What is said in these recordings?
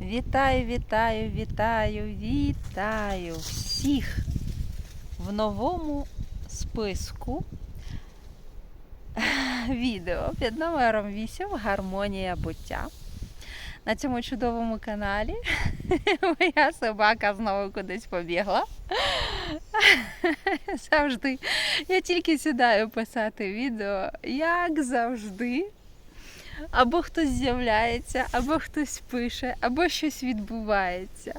Вітаю, вітаю, вітаю, вітаю всіх в новому списку відео під номером 8 Гармонія буття. На цьому чудовому каналі моя собака знову кудись побігла. Завжди. Я тільки сідаю писати відео, як завжди. Або хтось з'являється, або хтось пише, або щось відбувається.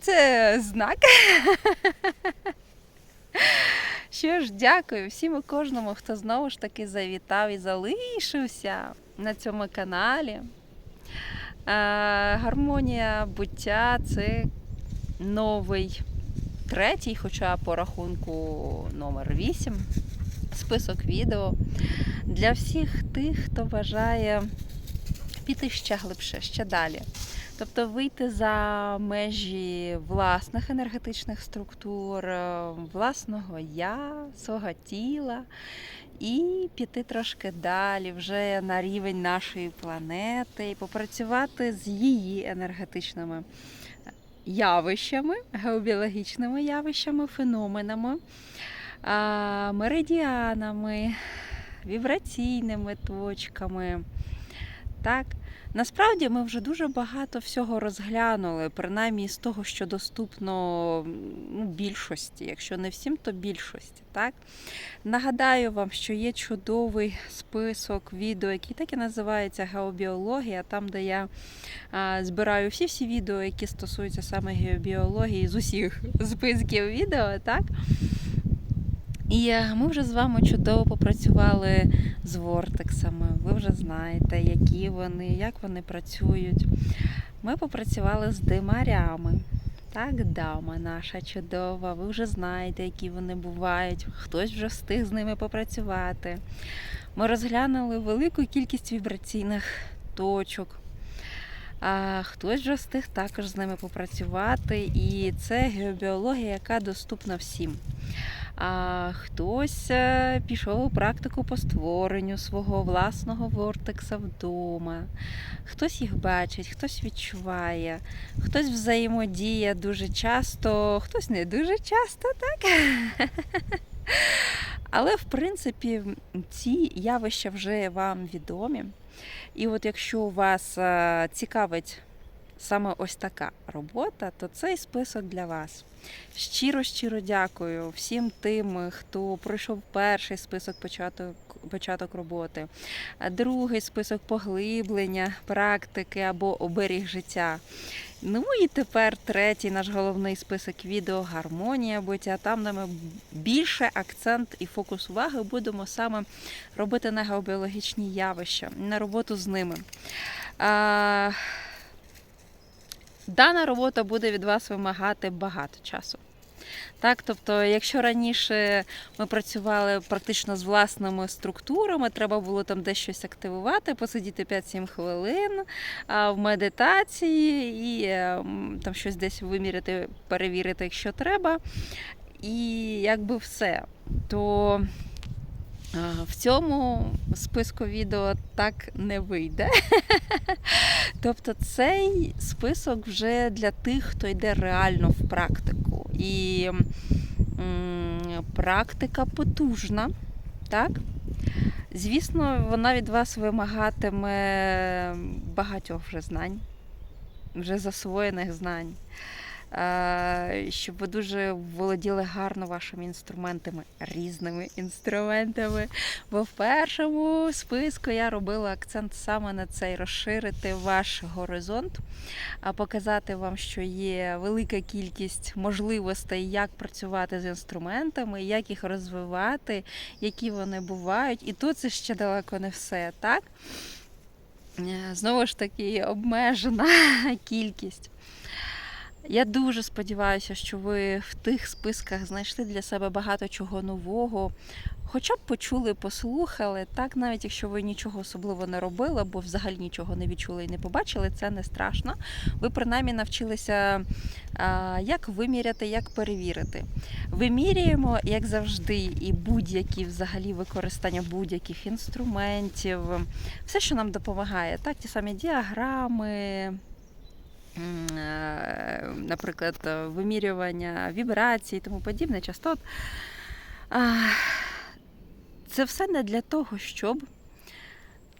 Це знак. Що ж, дякую всім і кожному, хто знову ж таки завітав і залишився на цьому каналі. Е, Гармонія буття це новий третій, хоча по рахунку номер 8 список відео для всіх тих, хто бажає піти ще глибше, ще далі. Тобто вийти за межі власних енергетичних структур, е, власного я, свого тіла і піти трошки далі, вже на рівень нашої планети, і попрацювати з її енергетичними явищами, геобіологічними явищами, феноменами, меридіанами, вібраційними точками. Так, насправді ми вже дуже багато всього розглянули, принаймні з того, що доступно ну, більшості, якщо не всім, то більшості. Так? Нагадаю вам, що є чудовий список відео, який так і називається Геобіологія, там, де я а, збираю всі-всі відео, які стосуються саме геобіології з усіх списків відео. так? І е, ми вже з вами чудово попрацювали з вортексами. Ви вже знаєте, які вони, як вони працюють. Ми попрацювали з димарями. Так, дама наша чудова, ви вже знаєте, які вони бувають. Хтось вже встиг з ними попрацювати. Ми розглянули велику кількість вібраційних точок. А хтось вже встиг також з ними попрацювати, і це геобіологія, яка доступна всім. А хтось е, пішов у практику по створенню свого власного вортекса вдома. Хтось їх бачить, хтось відчуває, хтось взаємодіє дуже часто, хтось не дуже часто, так? Але в принципі ці явища вже вам відомі. І от якщо вас е, цікавить саме ось така робота, то цей список для вас. Щиро, щиро дякую всім тим, хто пройшов перший список початок, початок роботи, другий список поглиблення, практики або оберіг життя. Ну і тепер третій наш головний список відео гармонія буття. Там де ми більше акцент і фокус уваги будемо саме робити на геобіологічні явища, на роботу з ними. А, Дана робота буде від вас вимагати багато часу. Так, тобто, якщо раніше ми працювали практично з власними структурами, треба було там десь щось активувати, посидіти 5-7 хвилин в медитації і е, там щось десь виміряти, перевірити, якщо треба. І якби все. То в цьому списку відео так не вийде. Тобто цей список вже для тих, хто йде реально в практику. І практика потужна, так? Звісно, вона від вас вимагатиме багатьох вже знань, вже засвоєних знань. Е, Щоб ви дуже володіли гарно вашими інструментами, різними інструментами. Бо в першому списку я робила акцент саме на цей розширити ваш горизонт, а показати вам, що є велика кількість можливостей, як працювати з інструментами, як їх розвивати, які вони бувають. І тут це ще далеко не все, так? Е, Знову ж таки, обмежена кількість. Я дуже сподіваюся, що ви в тих списках знайшли для себе багато чого нового, хоча б почули, послухали, так, навіть якщо ви нічого особливо не робили, або взагалі нічого не відчули і не побачили, це не страшно. Ви принаймні навчилися, як виміряти, як перевірити. Вимірюємо, як завжди, і будь-які взагалі використання будь-яких інструментів, все, що нам допомагає, так, ті самі діаграми. Е, Наприклад, вимірювання вібрацій і тому подібне, частот. Це все не для того, щоб,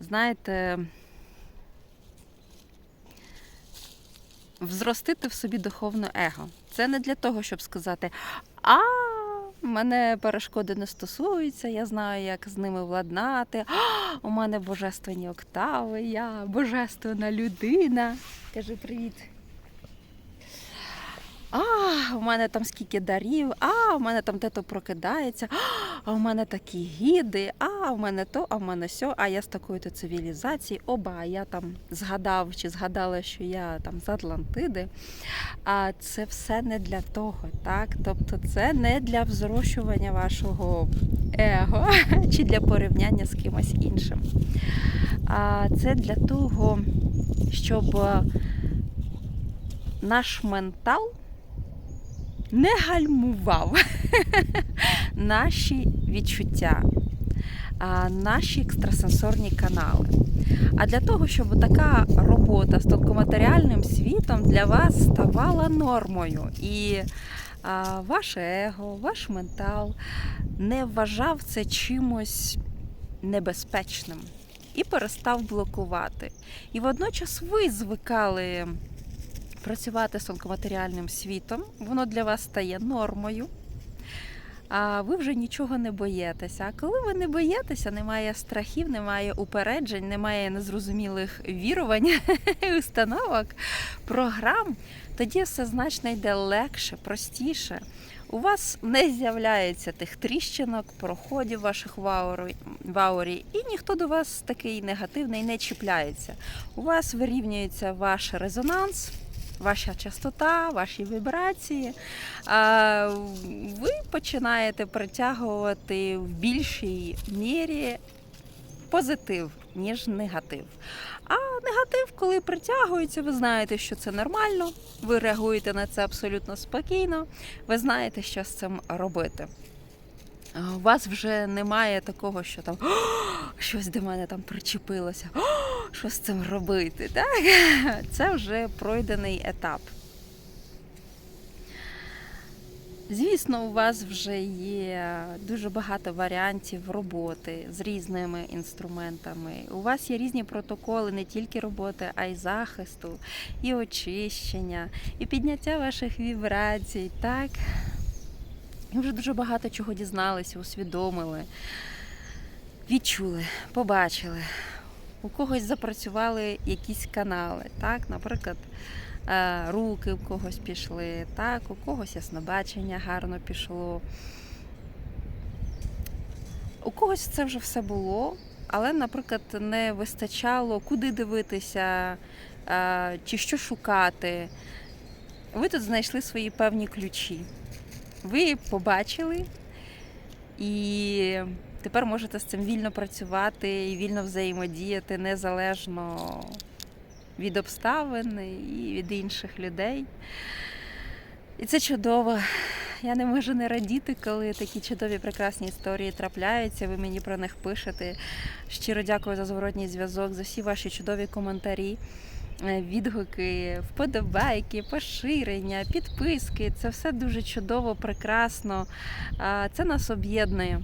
знаєте, взростити в собі духовне его. Це не для того, щоб сказати, а мене перешкоди не стосуються, я знаю, як з ними владнати. А, у мене божественні октави, я божественна людина. Кажи привіт. А, у мене там скільки дарів, а у мене там те-то прокидається, а у мене такі гіди, а у мене то, а в мене сьо, а я з такої то цивілізації, оба, а я там згадав чи згадала, що я там з Атлантиди. А це все не для того, так? Тобто це не для взрощування вашого его чи для порівняння з кимось іншим. А це для того, щоб е, наш ментал не гальмував наші відчуття, наші екстрасенсорні канали. А для того, щоб така робота з тонкоматеріальним світом для вас ставала нормою. І ваше его, ваш ментал не вважав це чимось небезпечним і перестав блокувати. І водночас ви звикали працювати з тонкоматеріальним світом, воно для вас стає нормою. А ви вже нічого не боїтеся. А коли ви не боїтеся, немає страхів, немає упереджень, немає незрозумілих вірувань, установок, програм, тоді все значно йде легше, простіше. У вас не з'являється тих тріщинок, проходів ваших в аурі, і ніхто до вас такий негативний не чіпляється. У вас вирівнюється ваш резонанс, ваша частота, ваші вібрації. Ви починаєте притягувати в більшій мірі позитив, ніж негатив. А негатив, коли притягується, ви знаєте, що це нормально, ви реагуєте на це абсолютно спокійно, ви знаєте, що з цим робити. У вас вже немає такого, що там щось до мене там причепилося, «О, що з цим робити. Так? Це вже пройдений етап. Звісно, у вас вже є дуже багато варіантів роботи з різними інструментами. У вас є різні протоколи не тільки роботи, а й захисту, і очищення, і підняття ваших вібрацій. Так? І вже дуже багато чого дізналися, усвідомили, відчули, побачили. У когось запрацювали якісь канали, так, наприклад, е, руки у когось пішли, так, у когось яснобачення гарно пішло. У когось це вже все було, але, наприклад, не вистачало, куди дивитися, е, чи що шукати. Ви тут знайшли свої певні ключі. Ви побачили і тепер можете з цим вільно працювати і вільно взаємодіяти незалежно від обставин і від інших людей. І це чудово. Я не можу не радіти, коли такі чудові прекрасні історії трапляються. Ви мені про них пишете. Щиро дякую за зворотній зв'язок, за всі ваші чудові коментарі, е, відгуки, вподобайки, поширення, підписки. Це все дуже чудово, прекрасно. Це нас об'єднує.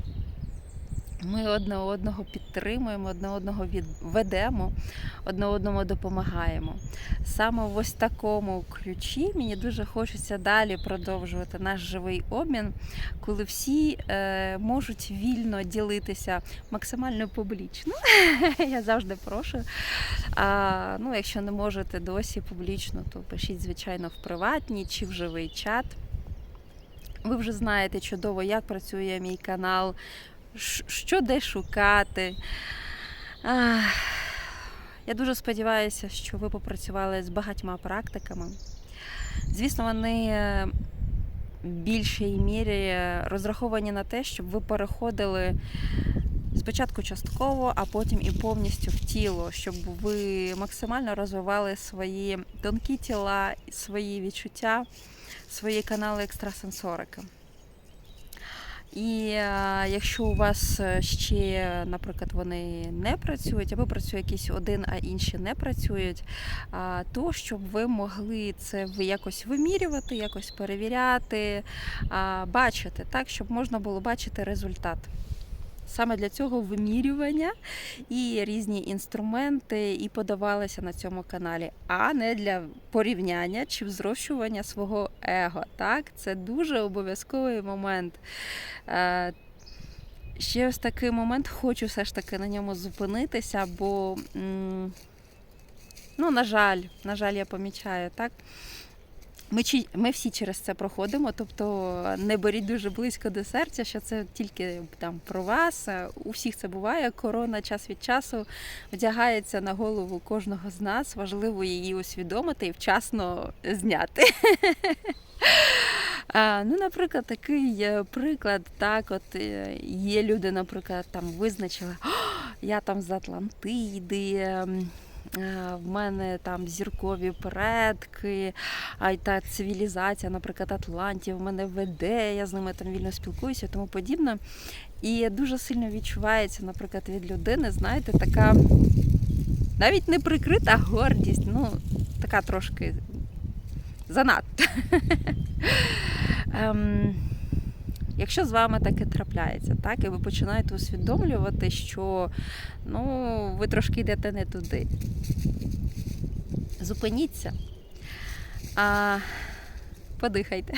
Ми одне одного підтримуємо, одне одного ведемо, одне одному допомагаємо. Саме в ось такому ключі мені дуже хочеться далі продовжувати наш живий обмін, коли всі е, можуть вільно ділитися максимально публічно. Я завжди прошу. А, ну, якщо не можете досі публічно, то пишіть, звичайно, в приватній чи в живий чат. Ви вже знаєте чудово, як працює мій канал, що де шукати. Я дуже сподіваюся, що ви попрацювали з багатьма практиками. Звісно, вони е, в більшій мірі розраховані на те, щоб ви переходили спочатку частково, а потім і повністю в тіло, щоб ви максимально розвивали свої тонкі тіла, свої відчуття, свої канали екстрасенсорики. І е, якщо у вас е, ще, наприклад, вони не працюють, або працює якийсь один, а інші не працюють, а, то щоб ви могли це якось вимірювати, якось перевіряти, а, бачити, так, щоб можна було бачити результат. Саме для цього вимірювання і різні інструменти і подавалися на цьому каналі, а не для порівняння чи взрощування свого его. Так, це дуже обов'язковий момент. Е, Ще ось такий момент, хочу все ж таки на ньому зупинитися, бо, ну, на жаль, на жаль, я помічаю, так. Ми, ми всі через це проходимо, тобто не беріть дуже близько до серця, що це тільки там про вас. У всіх це буває. Корона час від часу вдягається на голову кожного з нас. Важливо її усвідомити і вчасно зняти. Ну, наприклад, такий приклад, так, от е, є люди, наприклад, там визначили, я там з Атлантиди. Ем, е, В мене там зіркові предки, а та цивілізація, наприклад, Атлантів, мене веде, я з ними там вільно спілкуюся і тому подібне. І дуже сильно відчувається, наприклад, від людини, знаєте, така навіть не прикрита гордість, ну, така трошки занадто. Якщо з вами таке трапляється, так, і ви починаєте усвідомлювати, що ну, ви трошки йдете не туди. Зупиніться, а, подихайте,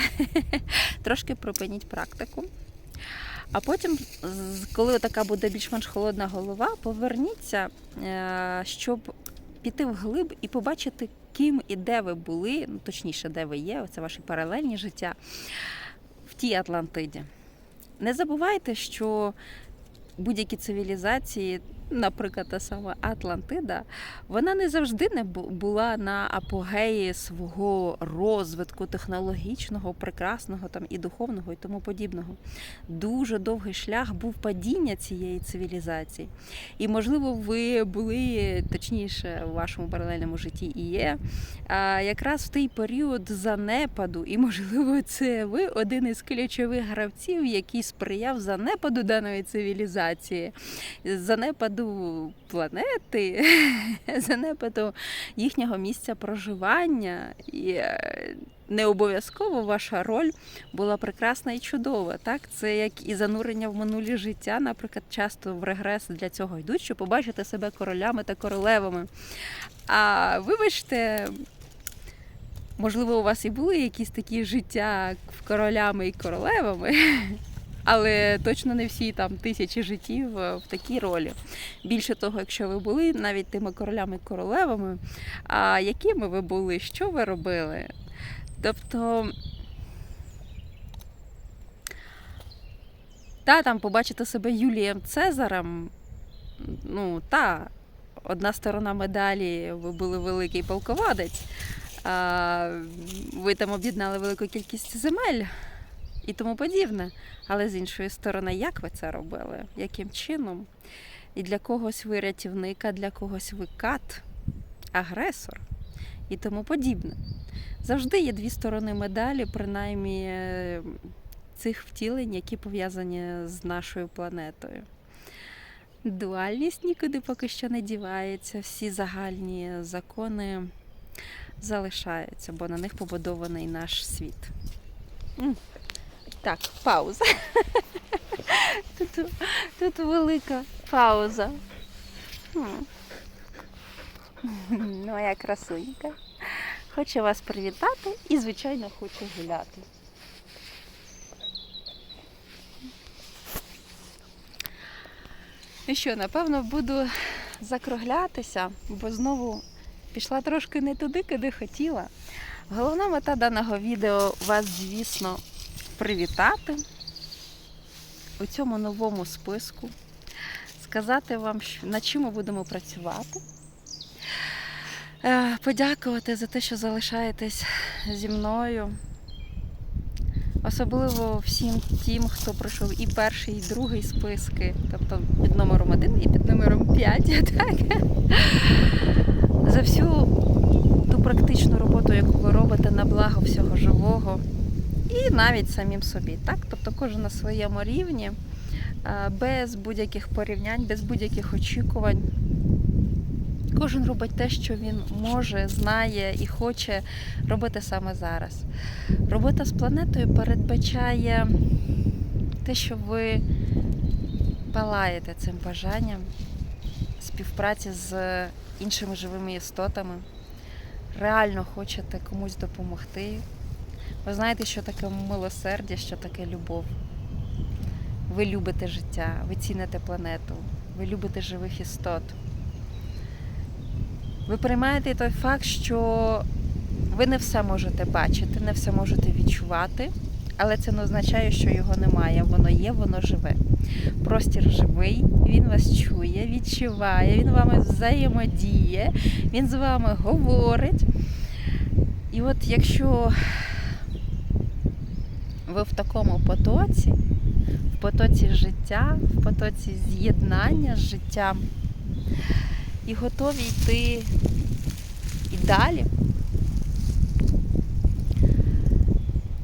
трошки припиніть практику. А потім, коли така буде більш-менш холодна голова, поверніться, е, щоб піти вглиб і побачити, ким і де ви були, ну точніше, де ви є, це ваші паралельні життя тій Атлантиді. Не забувайте, що будь-які цивілізації, наприклад, та сама Атлантида, вона не завжди не була на апогеї свого розвитку технологічного, прекрасного там і духовного, і тому подібного. Дуже довгий шлях був падіння цієї цивілізації. І, можливо, ви були точніше у вашому паралельному житті і є. А якраз в той період занепаду, і можливо, це ви один із ключових гравців, який сприяв занепаду даної цивілізації, занепаду планети, занепаду їхнього місця проживання. І е, не обов'язково ваша роль була прекрасна і чудова. Так, це як і занурення в минулі життя, наприклад, часто в регрес для цього йдуть, щоб побачити себе королями та королевами. А вибачте, можливо, у вас і були якісь такі життя королями і королевами, але точно не всі там тисячі життів е, в такій ролі. Більше того, якщо ви були навіть тими королями королевами, а якими ви були, що ви робили? Тобто. Та там побачити себе Юлієм Цезарем, ну та одна сторона медалі, ви були великий полководець, а ви там об'єднали велику кількість земель і тому подібне. Але з іншої сторони, як ви це робили? Яким чином? І для когось ви рятівник, а для когось ви кат, агресор і тому подібне. Завжди є дві сторони медалі, принаймні е, цих втілень, які пов'язані з нашою планетою. Дуальність нікуди поки що не дівається, всі загальні закони залишаються, бо на них побудований наш світ. Так, пауза. Тут, тут велика пауза. Моя красунька. Хочу вас привітати і, звичайно, хочу гуляти. І що, напевно, буду закруглятися, бо знову пішла трошки не туди, куди хотіла. Головна мета даного відео вас, звісно, привітати у цьому новому списку, сказати вам, над чим ми будемо працювати. Е, Подякувати за те, що залишаєтесь зі мною. Особливо всім тим, хто пройшов і перший, і другий списки, тобто під номером 1 і під номером 5. Так? За всю ту практичну роботу, яку ви робите на благо всього живого, і навіть самим собі. Так? Тобто кожен на своєму рівні, без будь-яких порівнянь, без будь-яких очікувань. Кожен робить те, що він може, знає і хоче робити саме зараз. Робота з планетою передбачає те, що ви палаєте цим бажанням співпраці з іншими живими істотами, реально хочете комусь допомогти. Ви знаєте, що таке милосердя, що таке любов. Ви любите життя, ви ціните планету, ви любите живих істот. Ви приймаєте той факт, що ви не все можете бачити, не все можете відчувати, але це не означає, що його немає. Воно є, воно живе. Простір живий, він вас чує, відчуває, він вами взаємодіє, він з вами говорить. І от якщо ви в такому потоці, в потоці життя, в потоці з'єднання з життям і готові йти і далі,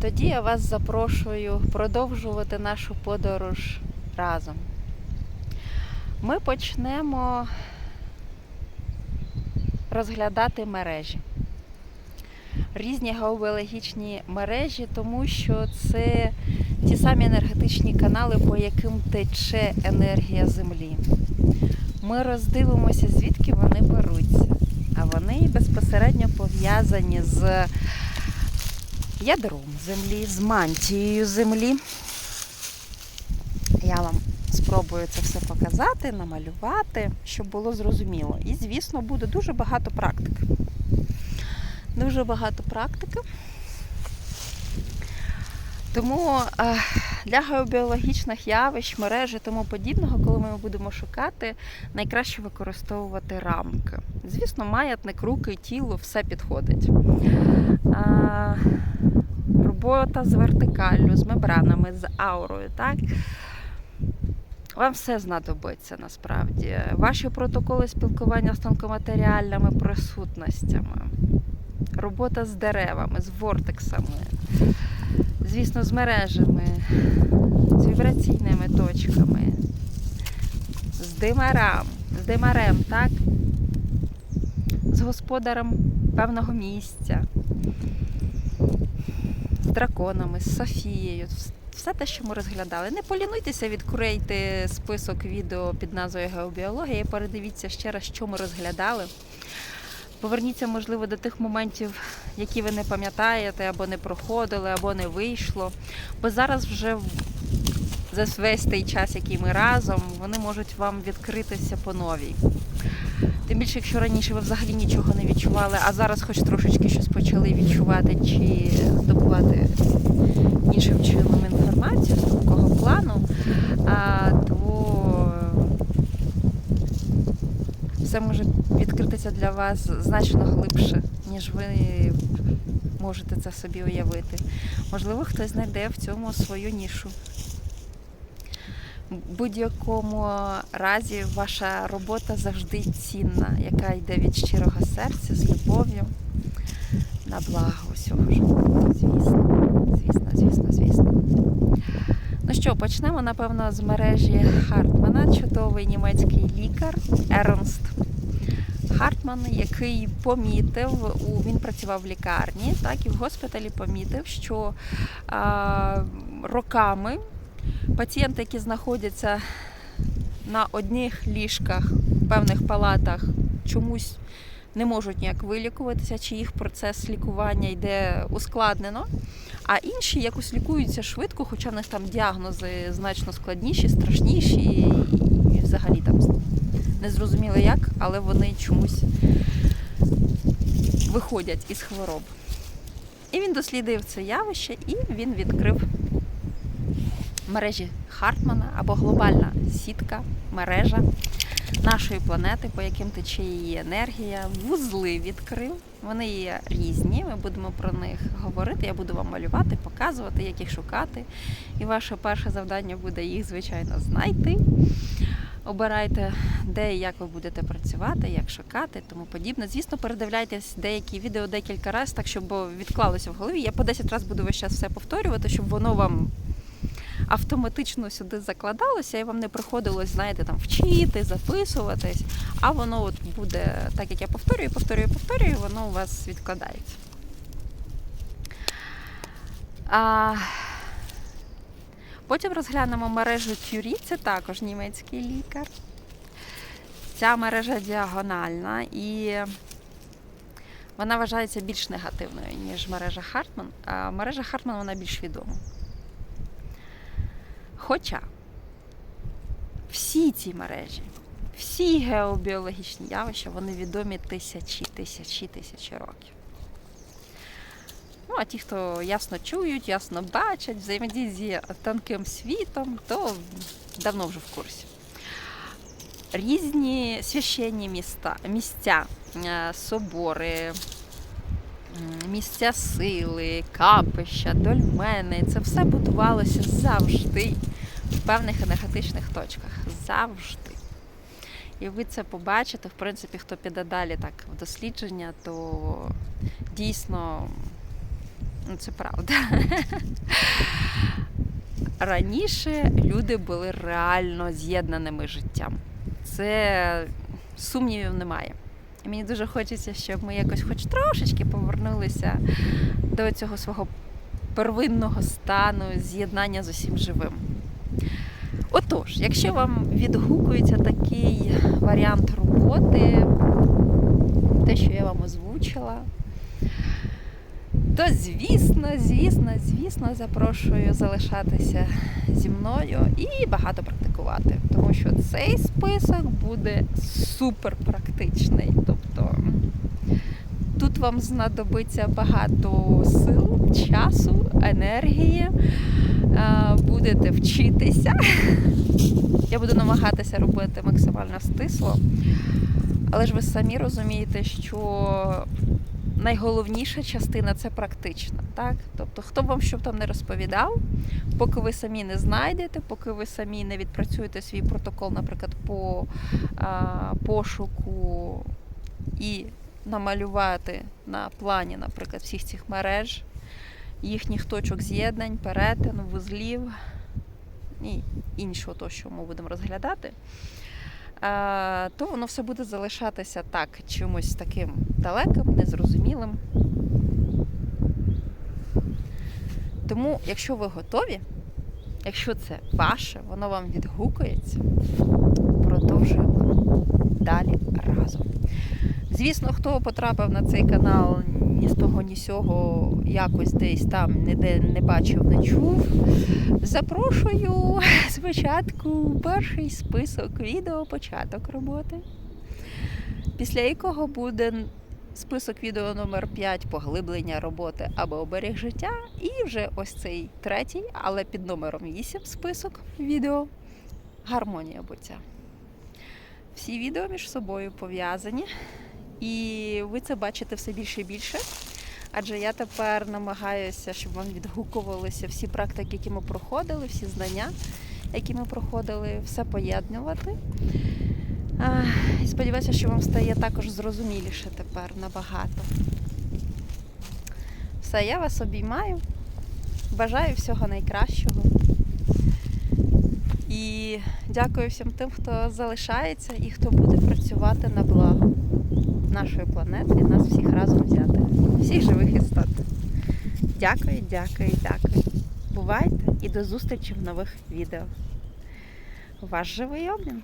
тоді я вас запрошую продовжувати нашу подорож разом. Ми почнемо розглядати мережі. Різні геобіологічні мережі, тому що це ті самі енергетичні канали, по яким тече енергія Землі. Ми роздивимося, звідки вони беруться. А вони безпосередньо пов'язані з ядром землі, з мантією землі. Я вам спробую це все показати, намалювати, щоб було зрозуміло. І, звісно, буде дуже багато практик. Дуже багато практики. Тому е, для геобіологічних явищ, мережі тому подібного, коли ми будемо шукати, найкраще використовувати рамки. Звісно, маятник, руки, тіло, все підходить. Е, Робота з вертикаллю, з мембранами, з аурою. так? Вам все знадобиться насправді. Ваші протоколи спілкування з тонкоматеріальними присутностями, робота з деревами, з вортексами, звісно, з мережами, з вібраційними точками, з димарем, з димарем, так? З господарем певного місця, з драконами, з Софією. Все те, що ми розглядали. Не полінуйтеся відкрийте список відео під назвою Геобіологія і передивіться ще раз, що ми розглядали. Поверніться, можливо, до тих моментів, які ви не пам'ятаєте, або не проходили, або не вийшло. Бо зараз вже за весь той час, який ми разом, вони можуть вам відкритися по новій. Тим більше, якщо раніше ви взагалі нічого не відчували, а зараз хоч трошечки щось почали відчувати чи здобувати іншим чином інформацію з такого плану, то все може відкритися для вас значно глибше, ніж ви можете це собі уявити. Можливо, хтось знайде в цьому свою нішу. В будь-якому разі ваша робота завжди цінна, яка йде від щирого серця, з любов'ю на благо усього життя. Звісно, звісно, звісно, звісно. Ну що, почнемо, напевно, з мережі Хартмана, чудовий німецький лікар Ернст Хартман, який помітив, він працював в лікарні, так і в госпіталі помітив, що а, роками пацієнти, які знаходяться на одних ліжках, в певних палатах, чомусь не можуть ніяк вилікуватися, чи їх процес лікування йде ускладнено. А інші якось лікуються швидко, хоча в них там діагнози значно складніші, страшніші, і, взагалі там не зрозуміло як, але вони чомусь виходять із хвороб. І він дослідив це явище і він відкрив мережі Хартмана або глобальна сітка, мережа нашої планети, по яким тече її енергія. Вузли відкрив. Вони є різні. Ми будемо про них говорити. Я буду вам малювати, показувати, як їх шукати. І ваше перше завдання буде їх, звичайно, знайти. Обирайте, де і як ви будете працювати, як шукати, тому подібне. Звісно, передивляйтесь деякі відео декілька разів, так щоб відклалося в голові. Я по 10 разів буду весь час все повторювати, щоб воно вам автоматично сюди закладалося, і вам не приходилось, знаєте, там вчити, записуватись, а воно от буде так, як я повторюю, повторюю, повторюю, воно у вас відкладається. А... Потім розглянемо мережу Curie, це також німецький лікар. Ця мережа діагональна і вона вважається більш негативною, ніж мережа Хартман. А мережа Хартман вона більш відома. Хоча всі ці мережі, всі геобіологічні явища, вони відомі тисячі, тисячі, тисячі років. Ну, а ті, хто ясно чують, ясно бачать, взаємодіють зі тонким світом, то давно вже в курсі. Різні священні міста, місця, е, собори, місця сили, капища, дольмени це все будувалося завжди в певних енергетичних точках. Завжди. І ви це побачите, в принципі, хто піде далі так в дослідження, то дійсно ну, це правда. Раніше люди були реально з'єднаними життям. Це сумнівів немає. І мені дуже хочеться, щоб ми якось хоч трошечки повернулися до цього свого первинного стану з'єднання з усім живим. Отож, якщо вам відгукується такий варіант роботи, те, що я вам озвучила, то звісно, звісно, звісно, запрошую залишатися зі мною і багато практикувати, тому що цей список буде супер практичний. Тобто тут вам знадобиться багато сил, часу, енергії. Е, Будете вчитися. Я буду намагатися робити максимально стисло. Але ж ви самі розумієте, що найголовніша частина це практична. Так? Тобто, хто вам що б там не розповідав, поки ви самі не знайдете, поки ви самі не відпрацюєте свій протокол, наприклад, по а, пошуку і намалювати на плані, наприклад, всіх цих мереж, їхніх точок з'єднань, перетину, вузлів і іншого, того, що ми будемо розглядати. Е, то воно все буде залишатися так, чимось таким далеким, незрозумілим. Тому, якщо ви готові, якщо це ваше, воно вам відгукується, продовжуємо далі разом. Звісно, хто потрапив на цей канал ні з того, ні з сього, якось десь там ніде не бачив, не чув. Запрошую спочатку перший список відео, початок роботи, після якого буде список відео номер 5 поглиблення роботи або оберіг життя. І вже ось цей третій, але під номером 8 список відео гармонія буття. Всі відео між собою пов'язані, і ви це бачите все більше і більше. Адже я тепер намагаюся, щоб вам відгукувалися всі практики, які ми проходили, всі знання, які ми проходили, все поєднувати. І сподіваюся, що вам стає також зрозуміліше тепер набагато. Все, я вас обіймаю. Бажаю всього найкращого. І дякую всім тим, хто залишається і хто буде працювати на благо нашої планети і нас всіх разом взяти. Всіх живих істот. Дякую, дякую, дякую. Бувайте і до зустрічі в нових відео. Ваш живий обмін.